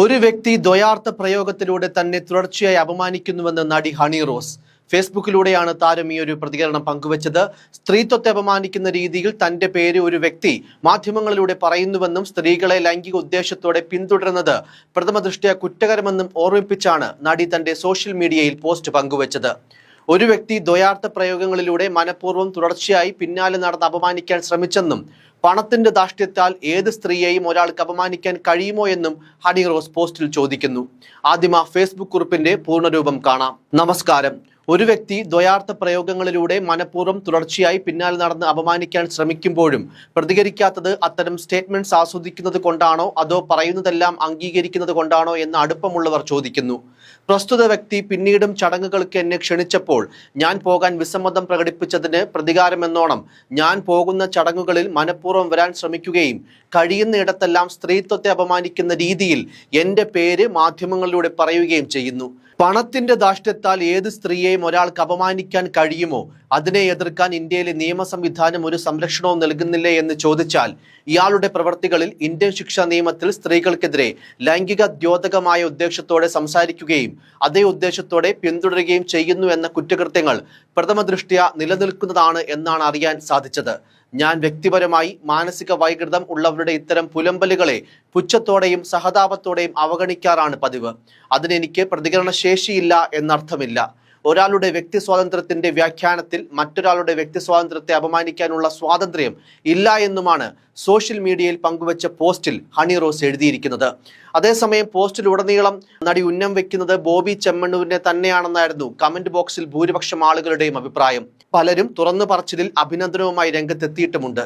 ഒരു വ്യക്തി ദ്വയാർത്ഥ പ്രയോഗത്തിലൂടെ തന്നെ തുടർച്ചയായി അപമാനിക്കുന്നുവെന്ന് നടി ഹണി റോസ്. ഫേസ്ബുക്കിലൂടെയാണ് താരം ഈ ഒരു പ്രതികരണം പങ്കുവച്ചത്. സ്ത്രീത്വത്തെ അപമാനിക്കുന്ന രീതിയിൽ തന്റെ പേര് ഒരു വ്യക്തി മാധ്യമങ്ങളിലൂടെ പറയുന്നുവെന്നും സ്ത്രീകളെ ലൈംഗിക ഉദ്ദേശത്തോടെ പിന്തുടരുന്നത് പ്രഥമ ദൃഷ്ടിയ കുറ്റകരമെന്നും ഓർമ്മിപ്പിച്ചാണ് നടി തന്റെ സോഷ്യൽ മീഡിയയിൽ പോസ്റ്റ് പങ്കുവച്ചത്. ഒരു വ്യക്തി ദ്വയാർത്ഥ പ്രയോഗങ്ങളിലൂടെ മനഃപൂർവം തുടർച്ചയായി പിന്നാലെ നടന്ന് അപമാനിക്കാൻ ശ്രമിച്ചെന്നും പണത്തിന്റെ ദാഷ്ട്യത്താൽ ഏത് സ്ത്രീയെയും ഒരാൾക്ക് അപമാനിക്കാൻ കഴിയുമോ എന്നും ഹണി റോസ് പോസ്റ്റിൽ ചോദിക്കുന്നു. ആദ്യം ആ ഫേസ്ബുക്ക് കുറിപ്പിന്റെ പൂർണരൂപം കാണാം. നമസ്കാരം. ഒരു വ്യക്തി ദ്വയാർത്ഥ പ്രയോഗങ്ങളിലൂടെ മനഃപൂർവം തുടർച്ചയായി പിന്നാലെ നടന്ന് അപമാനിക്കാൻ ശ്രമിക്കുമ്പോഴും പ്രതികരിക്കാത്തത് അത്തരം സ്റ്റേറ്റ്മെന്റ്സ് ആസ്വദിക്കുന്നത് കൊണ്ടാണോ അതോ പറയുന്നതെല്ലാം അംഗീകരിക്കുന്നത് കൊണ്ടാണോ എന്ന് അടുപ്പമുള്ളവർ ചോദിക്കുന്നു. പ്രസ്തുത വ്യക്തി പിന്നീടും ചടങ്ങുകൾക്ക് എന്നെ ക്ഷണിച്ചപ്പോൾ ഞാൻ പോകാൻ വിസമ്മതം പ്രകടിപ്പിച്ചതിന് പ്രതികാരമെന്നോണം. ഞാൻ പോകുന്ന ചടങ്ങുകളിൽ മനഃപൂർവം വരാൻ ശ്രമിക്കുകയും കഴിയുന്നിടത്തെല്ലാം സ്ത്രീത്വത്തെ അപമാനിക്കുന്ന രീതിയിൽ എന്റെ പേര് മാധ്യമങ്ങളിലൂടെ പറയുകയും ചെയ്യുന്നു. പണത്തിന്റെ ദാഷ്ട്യത്താൽ ഏത് സ്ത്രീയെയും ഒരാൾക്ക് അപമാനിക്കാൻ കഴിയുമോ? അതിനെ എതിർക്കാൻ ഇന്ത്യയിലെ നിയമ സംവിധാനം ഒരു സംരക്ഷണവും നൽകുന്നില്ലേ എന്ന് ചോദിച്ചാൽ ഇയാളുടെ പ്രവർത്തികളിൽ ഇന്ത്യൻ ശിക്ഷാ നിയമത്തിൽ സ്ത്രീകൾക്കെതിരെ ലൈംഗിക ദ്യോതകമായ ഉദ്ദേശത്തോടെ സംസാരിക്കുകയും അതേ ഉദ്ദേശത്തോടെ പിന്തുടരുകയും ചെയ്യുന്നു എന്ന കുറ്റകൃത്യങ്ങൾ പ്രഥമ ദൃഷ്ട്യ നിലനിൽക്കുന്നതാണ് എന്നാണ് അറിയാൻ സാധിച്ചത്. ഞാൻ വ്യക്തിപരമായി മാനസിക വൈകൃതം ഉള്ളവരുടെ ഇത്തരം പുലമ്പലുകളെ പുച്ഛത്തോടെയും സഹതാപത്തോടെയും അവഗണിക്കാറാണ് പതിവ്. അതിനെനിക്ക് പ്രതികരണശേഷിയില്ല എന്നർത്ഥമില്ല. ഒരാളുടെ വ്യക്തി സ്വാതന്ത്ര്യത്തിന്റെ വ്യാഖ്യാനത്തിൽ മറ്റൊരാളുടെ വ്യക്തി സ്വാതന്ത്ര്യത്തെ അപമാനിക്കാനുള്ള സ്വാതന്ത്ര്യം ഇല്ല എന്നുമാണ് സോഷ്യൽ മീഡിയയിൽ പങ്കുവച്ച പോസ്റ്റിൽ ഹണി റോസ് എഴുതിയിരിക്കുന്നത്. അതേസമയം പോസ്റ്റിലുടനീളം നടി ഉന്നം വെക്കുന്നത് ബോബി ചെമ്മണ്ണൂരിനെ തന്നെയാണെന്നായിരുന്നു കമന്റ് ബോക്സിൽ ഭൂരിപക്ഷം ആളുകളുടെയും അഭിപ്രായം. പലരും തുറന്നു പറച്ചിലിൽ അഭിനന്ദനവുമായി രംഗത്തെത്തിയിട്ടുമുണ്ട്.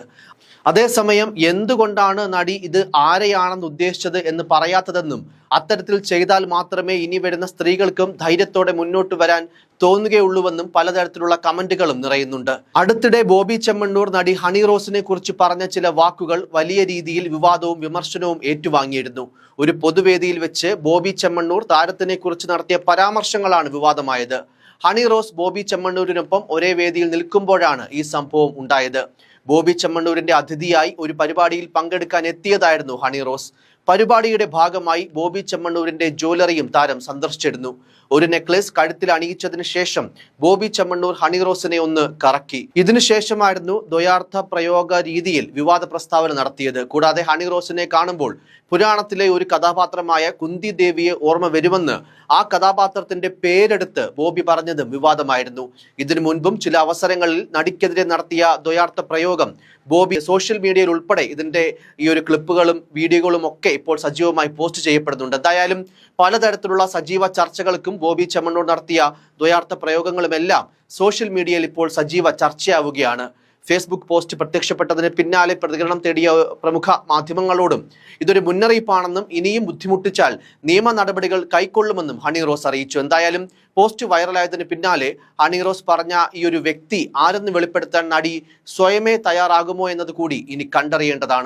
അതേസമയം എന്തുകൊണ്ടാണ് നടി ഇത് ആരെയാണെന്ന് ഉദ്ദേശിച്ചത് എന്ന് പറയാത്തതെന്നും അത്തരത്തിൽ ചെയ്താൽ മാത്രമേ ഇനി വരുന്ന സ്ത്രീകൾക്കും ധൈര്യത്തോടെ മുന്നോട്ട് വരാൻ തോന്നുകയുള്ളൂവെന്നും പലതരത്തിലുള്ള കമന്റുകളും നിറയുന്നുണ്ട്. അടുത്തിടെ ബോബി ചെമ്മണ്ണൂർ നടി ഹണി റോസിനെ കുറിച്ച് പറഞ്ഞ ചില വാക്കുകൾ വലിയ രീതിയിൽ വിവാദവും വിമർശനവും ഏറ്റുവാങ്ങിയിരുന്നു. ഒരു പൊതുവേദിയിൽ വെച്ച് ബോബി ചെമ്മണ്ണൂർ താരത്തിനെ കുറിച്ച് നടത്തിയ പരാമർശങ്ങളാണ് വിവാദമായത്. ഹണി റോസ് ബോബി ചെമ്മണ്ണൂരിനൊപ്പം ഒരേ വേദിയിൽ നിൽക്കുമ്പോഴാണ് ഈ സംഭവം ഉണ്ടായത്. ബോബി ചെമ്മണ്ണൂരിന്റെ അതിഥിയായി ഒരു പരിപാടിയിൽ പങ്കെടുക്കാൻ എത്തിയതായിരുന്നു ഹണി റോസ്. പരിപാടിയുടെ ഭാഗമായി ബോബി ചെമ്മണ്ണൂരിന്റെ ജ്വല്ലറിയും താരം സന്ദർശിച്ചിരുന്നു. ഒരു നെക്ലേസ് കഴുത്തിൽ അണിയിച്ചതിന് ശേഷം ബോബി ചെമ്മണ്ണൂർ ഹണിറോസിനെ ഒന്ന് കറക്കി. ഇതിനുശേഷമായിരുന്നു ദ്വയാർത്ഥ പ്രയോഗ രീതിയിൽ വിവാദ പ്രസ്താവന നടത്തിയത്. കൂടാതെ ഹണിറോസിനെ കാണുമ്പോൾ പുരാണത്തിലെ ഒരു കഥാപാത്രമായ കുന്തി ദേവിയെ ഓർമ്മ വരുമെന്ന് ആ കഥാപാത്രത്തിന്റെ പേരെടുത്ത് ബോബി പറഞ്ഞതും വിവാദമായിരുന്നു. ഇതിനു മുൻപും ചില അവസരങ്ങളിൽ നടിക്കെതിരെ നടത്തിയ ദ്വയാർത്ഥ പ്രയോഗം ബോബി സോഷ്യൽ മീഡിയയിൽ ഉൾപ്പെടെ ഇതിന്റെ ഈ ഒരു ക്ലിപ്പുകളും വീഡിയോകളും ഒക്കെ ഇപ്പോൾ സജീവമായി പോസ്റ്റ് ചെയ്യപ്പെടുന്നുണ്ട്. എന്തായാലും പലതരത്തിലുള്ള സജീവ ചർച്ചകൾക്കും ബോബി ചെമ്മണ്ണൂർ നടത്തിയ ദ്വയാർത്ഥ പ്രയോഗങ്ങളുമെല്ലാം സോഷ്യൽ മീഡിയയിൽ ഇപ്പോൾ സജീവ ചർച്ചയാവുകയാണ്. ഫേസ്ബുക്ക് പോസ്റ്റ് പ്രത്യക്ഷപ്പെട്ടതിന് പിന്നാലെ പ്രതികരണം തേടിയ പ്രമുഖ മാധ്യമങ്ങളോടും ഇതൊരു മുന്നറിയിപ്പാണെന്നും ഇനിയും ബുദ്ധിമുട്ടിച്ചാൽ നിയമ നടപടികൾ കൈക്കൊള്ളുമെന്നും ഹണി റോസ് അറിയിച്ചു. എന്തായാലും പോസ്റ്റ് വൈറലായതിന് പിന്നാലെ ഹണി റോസ് പറഞ്ഞ ഈ ഒരു വ്യക്തി ആരെന്ന് വെളിപ്പെടുത്താൻ നടി സ്വയമേ തയ്യാറാകുമോ എന്നത് കൂടി ഇനി കണ്ടറിയേണ്ടതാണ്.